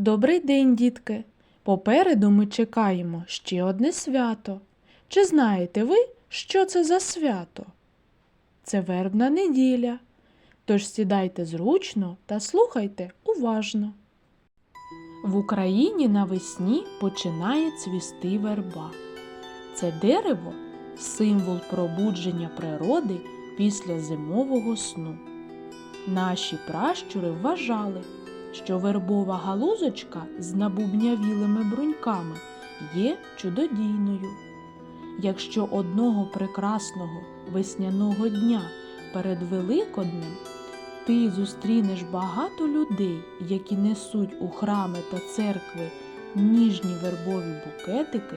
Добрий день, дітки! Попереду ми чекаємо ще одне свято. Чи знаєте ви, що це за свято? Це вербна неділя. Тож сідайте зручно та слухайте уважно. В Україні навесні починає цвісти верба. Це дерево символ пробудження природи після зимового сну. Наші пращури вважали, що вербова галузочка з набубнявілими бруньками є чудодійною. Якщо одного прекрасного весняного дня перед Великоднем ти зустрінеш багато людей, які несуть у храми та церкви ніжні вербові букетики,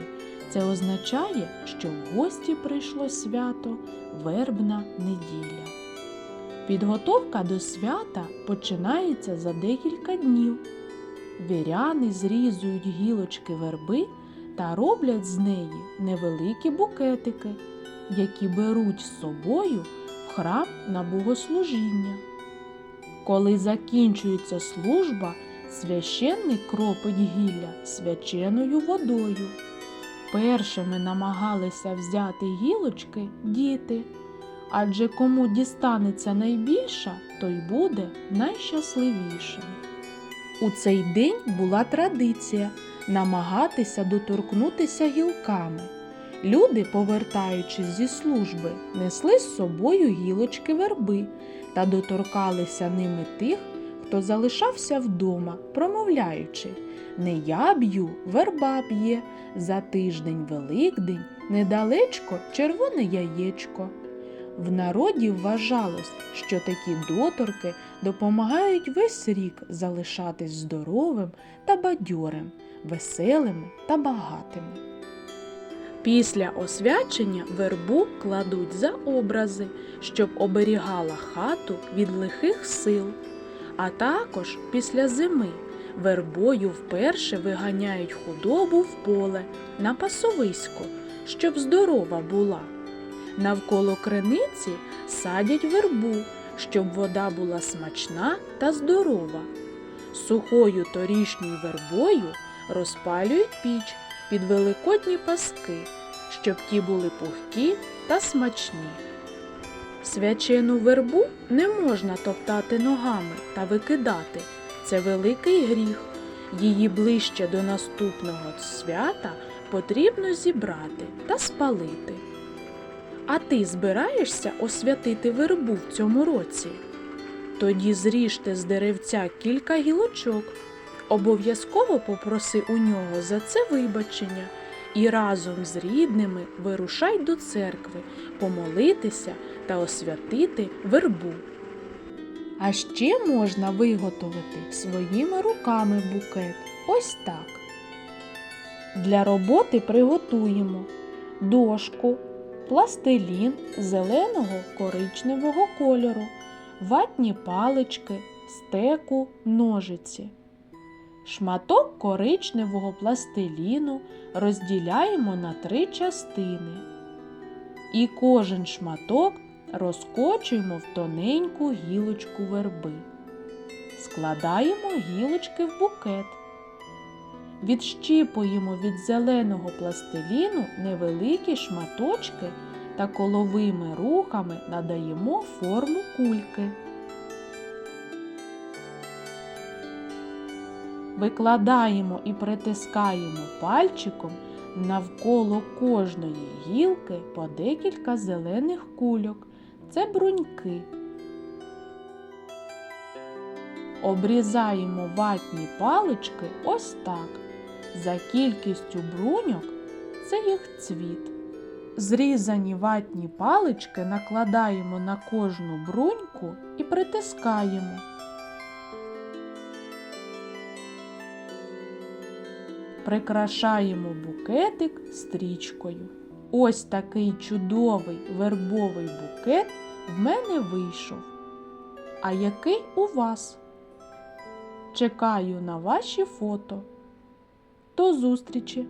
це означає, що в гості прийшло свято Вербна неділя. Підготовка до свята починається за декілька днів. Віряни зрізують гілочки верби та роблять з неї невеликі букетики, які беруть з собою в храм на богослужіння. Коли закінчується служба, священник кропить гілля свяченою водою. Першими намагалися взяти гілочки діти, адже кому дістанеться найбільша, той буде найщасливішим. У цей день була традиція намагатися доторкнутися гілками. Люди, повертаючись зі служби, несли з собою гілочки верби та доторкалися ними тих, хто залишався вдома, промовляючи Не я б'ю, верба б'є, за тиждень Великдень, недалечко червоне яєчко. В народі вважалось, що такі доторки допомагають весь рік залишатись здоровим та бадьорим, веселими та багатими. Після освячення вербу кладуть за образи, щоб оберігала хату від лихих сил. А також після зими вербою вперше виганяють худобу в поле на пасовисько, щоб здорова була. Навколо криниці садять вербу, щоб вода була смачна та здорова. Сухою торішньою вербою розпалюють піч під великодні паски, щоб ті були пухкі та смачні. Свячену вербу не можна топтати ногами та викидати. Це великий гріх. Її ближче до наступного свята потрібно зібрати та спалити. А ти збираєшся освятити вербу в цьому році? Тоді зріжте з деревця кілька гілочок. Обов'язково попроси у нього за це вибачення і разом з рідними вирушай до церкви помолитися та освятити вербу. А ще можна виготовити своїми руками букет. Ось так. Для роботи приготуємо дошку, пластилін зеленого коричневого кольору, ватні палички, стеку, ножиці. Шматок коричневого пластиліну розділяємо на три частини. І кожен шматок розкочуємо в тоненьку гілочку верби. Складаємо гілочки в букет. Відщіпуємо від зеленого пластиліну невеликі шматочки та коловими рухами надаємо форму кульки. Викладаємо і притискаємо пальчиком навколо кожної гілки по декілька зелених кульок. Це бруньки. Обрізаємо ватні палички ось так. За кількістю бруньок це їх цвіт. Зрізані ватні палички накладаємо на кожну бруньку і притискаємо. Прикрашаємо букетик стрічкою. Ось такий чудовий вербовий букет в мене вийшов. А який у вас? Чекаю на ваші фото. До зустрічі!